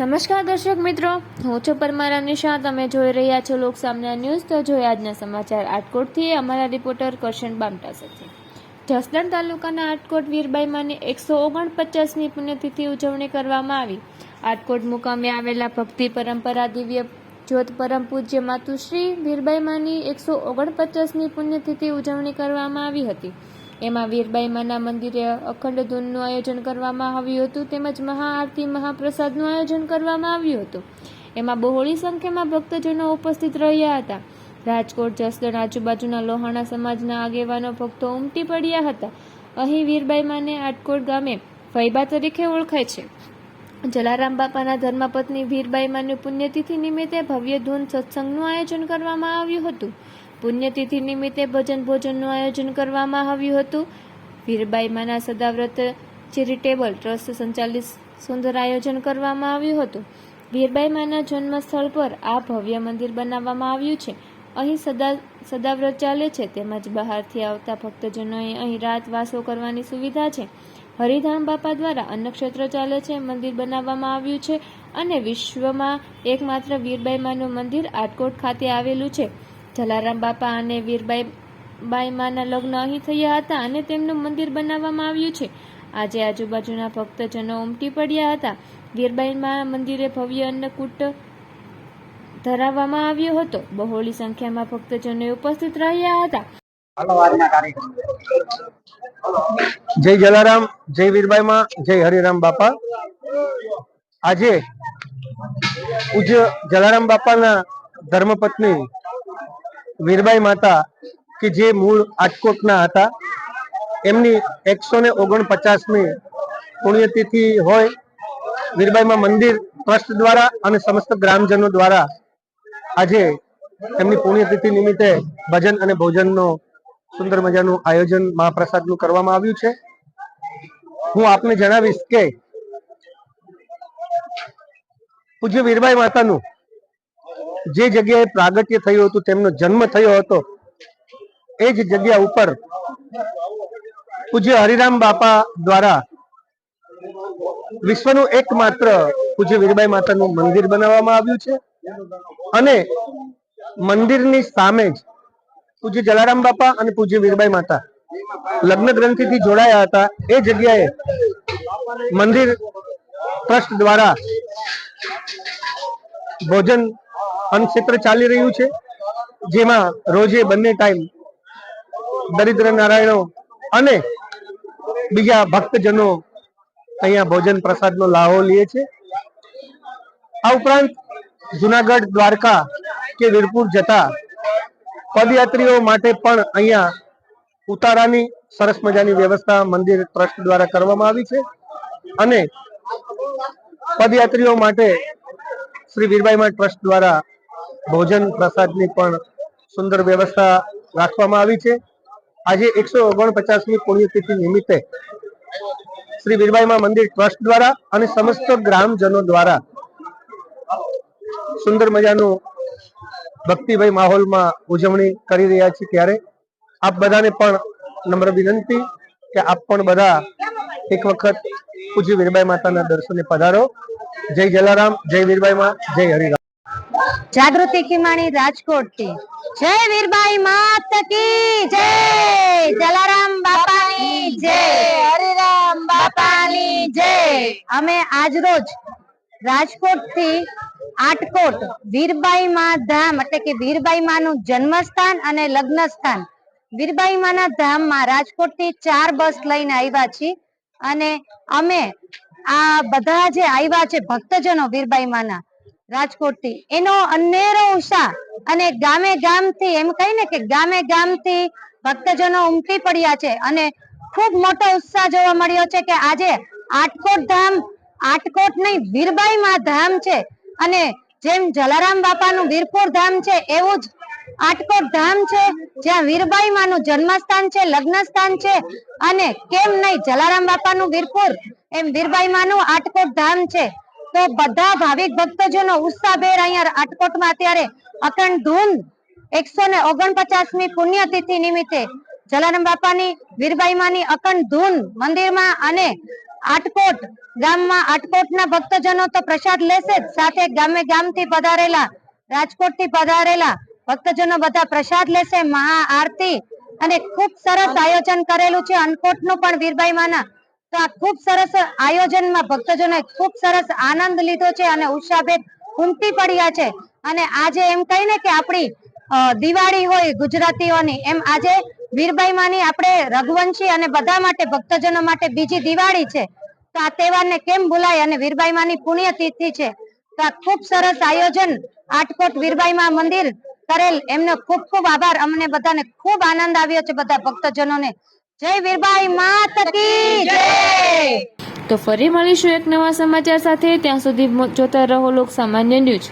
નમસ્કાર દર્શક મિત્રો, હું છું પરમારા નિશા, તમે જોઈ રહ્યા છો લોક સામના ન્યૂઝ. તો જોઈએ આજના સમાચાર. આટકોટથી અમારા રિપોર્ટર કરશન બામટા સાથે. જસદણ તાલુકાના આટકોટ વીરબાઈમાંની એકસો ઓગણપચાસની પુણ્યતિથિ ઉજવણી કરવામાં આવી. આટકોટ મુકામે આવેલા ભક્તિ પરંપરા, દિવ્ય જ્યોત પરમ પૂજ્ય માતુશ્રી વીરબાઈમાંની એકસો ઓગણપચાસની પુણ્યતિથિ ઉજવણી કરવામાં આવી હતી. એમાં વીરબાઈમાના મંદિરે અખંડ ધૂનનું આયોજન કરવામાં આવ્યું હતું, તેમજ મહાઆરતી, મહાપ્રસાદનું આયોજન કરવામાં આવ્યું હતું. એમાં બહોળી સંખ્યામાં ભક્તજનો ઉપસ્થિત રહ્યા હતા. રાજકોટ, જસદણ, આજુબાજુના લોહાણા સમાજના આગેવાનો ભક્તો ઉમટી પડ્યા હતા. અહીં વીરબાઈમાને આટકોટ ગામે ફૈબા તરીકે ઓળખાય છે. જલારામ બાપાના ધર્મપત્ની વીરબાઈમાની પુણ્યતિથિ નિમિત્તે ભવ્ય ધૂન સત્સંગનું આયોજન કરવામાં આવ્યું હતું. પુણ્યતિથિ નિમિત્તે ભજન ભોજનનું આયોજન કરવામાં આવ્યું હતું. વીરબાઈ માના સદાવ્રત ચેરિટેબલ ટ્રસ્ટ સંચાલિત સુંદર આયોજન કરવામાં આવ્યું હતું. વીરબાઈમાના જન્મ સ્થળ પર આ ભવ્ય મંદિર બનાવવામાં આવ્યું છે. અહીં સદા, સદાવ્રત ચાલે છે તેમજ બહારથી આવતા ભક્તજનોએ અહીં રાત વાસો કરવાની સુવિધા છે. હરિધામ બાપા દ્વારા અન્નક્ષેત્ર ચાલે છે, મંદિર બનાવવામાં આવ્યું છે અને વિશ્વમાં એકમાત્ર વીરબાઈ માનું મંદિર આટકોટ ખાતે આવેલું છે. જલારામ બાપા અને વીરબાઈ બાઈમાના લગ્ન અહીં થયા હતા અને તેમનું મંદિર બનાવવામાં આવ્યું છે. આજે આજુબાજુના ભક્તજનો ઉમટી પડ્યા હતા. વીરબાઈમાં મંદિરે ભવ્ય અન્નકૂટ ધરાવવામાં આવ્યો હતો. બહોળી સંખ્યામાં ભક્તજનો ઉપસ્થિત રહ્યા હતા. જય જલારામ જય વીરબાઈમાં જય હરિરામ બાપા. આજે પૂજ્ય જલારામ બાપાના ધર્મપત્ની વીરબાઈ માતા કે જે મૂળ આજકોટના હતા, એમની એકસો ને ઓગણપચાસમી પુણ્યતિથિ હોય, વીરબાઈમાં મંદિર ટ્રસ્ટ દ્વારા અને સમસ્ત ગ્રામજનો દ્વારા આજે એમની પુણ્યતિથિ નિમિત્તે ભજન અને ભોજનનો સુંદર મજાનું આયોજન મહાપ્રસાદનું કરવામાં આવ્યું છે. હું આપને જણાવીશ કે પૂજ્ય વીરબાઈ માતાનું જે જગ્યાએ પ્રાગટ્ય થયું હતું, તેમનો જન્મ થયો હતો, એ જ જગ્યા ઉપર પૂજ્ય હરિરામ બાપા દ્વારા વિશ્વનું એકમાત્ર પૂજ્ય વીરબાઈ માતાનું મંદિર બનાવવામાં આવ્યું છે. અને મંદિરની સામે જ પૂજ્ય જલારામ બાપા અને પૂજ્ય વીરબાઈ માતા લગ્ન ગ્રંથિથી જોડાયા હતા. એ જગ્યાએ મંદિર ટ્રસ્ટ દ્વારા ભોજન અન્નક્ષેત્ર ચાલી રહ્યું છે, જેમાં રોજે બંને ટાઈમ દરિદ્ર નારાયણો અને બીજા ભક્તજનો અહીંયા ભોજન પ્રસાદનો લાહો લે છે. આ ઉપરાંત જુનાગઢ, દ્વારકા કે વીરપુર જતા પદયાત્રીઓ માટે પણ અહીંયા ઉતારાની સરસ મજાની વ્યવસ્થા મંદિર ટ્રસ્ટ દ્વારા કરવામાં આવી છે અને પદયાત્રીઓ માટે શ્રી વીરબાઈમાં ટ્રસ્ટ દ્વારા ભોજન પ્રસાદની પણ સુંદર વ્યવસ્થા રાખવામાં આવી છે. આજે એકસો ઓગણપચાસમી પુણ્યતિથિ નિમિત્તે શ્રી વીરબાઈમાં મંદિર ટ્રસ્ટ દ્વારા અને સમસ્ત ગ્રામજનો દ્વારા સુંદર મજાનું ભક્તિભાઈ માહોલમાં ઉજવણી કરી રહ્યા છે ત્યારે આપ બધાને પણ નમ્ર વિનંતી કે આપ પણ બધા એક વખત પૂજ્ય વીરબાઈ માતાના દર્શને પધારો. જય જલારામ, જય વીરબાઈ માં જય હરિરામ. જાગૃતિ ખીમાણી રાજકોટથી જય વીરબાઈ માત કી જય! જલારામ બાપાની જય! હરિરામ બાપાની જય! અમે આજ રોજ રાજકોટથી આટકોટ વીરબાઈ મા ધામ એટલે કે વીરબાઈ માનું જન્મસ્થાન અને લગ્ન સ્થાન વીરબાઈ માના ધામમાં રાજકોટથી ચાર બસ લઈને આવ્યા છીએ અને અમે આ બધા જે આવ્યા છે ભક્તજનો વીરબાઈ માના રાજકોટથી એનો અનેરો ઉત્સાહ અને ગામે ગામથી એમ કહી ને કે ગામે ગામથી ભક્તજનો ઉમટી પડ્યા છે અને ખૂબ મોટો ઉત્સાહ જોવા મળ્યો છે કે આજે આટકોટ ધામ, આટકોટ નહીં, વીરબાઈ માં ધામ છે. અને જેમ જલારામ બાપાનું વીરપુર ધામ છે, એવું જ આટકોટ ધામ છે, જ્યાં વીરબાઈ માનું જન્મસ્થાન છે લગ્ન સ્થાન છે. અને કેમ નહીં જલારામ બાપાનું વીરપુર? એમ વીરબાઈ માનું આટકોટ ધામ છે. તો બધા ભાવિક ભક્તજનો ઉત્સાહભેર અહીંયા રાજકોટમાં અત્યારે અખંડ ધૂન એકસો ને ઓગણપચાસમી પુણ્યતિથિ નિમિત્તે જલારામ બાપાની વીરબાઈ માની અખંડ ધૂન મંદિરમાં અને આટકોટ ગામમાં આટકોટના ભક્તજનો તો પ્રસાદ લેશે જ. સાથે ગામે ગામથી પધારેલા, રાજકોટથી પધારેલા ભક્તજનો બધા પ્રસાદ લેશે મહા આરતી અને ખૂબ સરસ આયોજન કરેલું છે. અનકોટનું પણ વીરબાઈ માના તો આ ખૂબ સરસ આયોજનમાં ભક્તજનોએ ખૂબ સરસ આનંદ લીધો છે અને ઉત્સાહભેર ઉમટી પડ્યા છે. અને આજે એમ કહીને કે આપણી દિવાળી હોય ગુજરાતીઓની, એમ આજે વીરબાઈ માની આપણે રઘુવંશી અને બધા માટે ભક્તજનો માટે બીજી દિવાળી છે. તો આ તહેવારને કેમ ભૂલાય અને વીરબાઈ માની પુણ્ય તિથિ છે. તો આ ખૂબ સરસ આયોજન આટકોટ વીરબાઈ માં મંદિર કરેલ. એમનો ખૂબ ખૂબ આભાર. અમને બધાને ખૂબ આનંદ આવ્યો છે બધા ભક્તજનોને. જય વીરબાઈ માતા જય! તો ફરી મળીશું એક નવા સમાચાર સાથે. ત્યાં સુધી જોતા રહો લોક સામાન્ય ન્યૂઝ.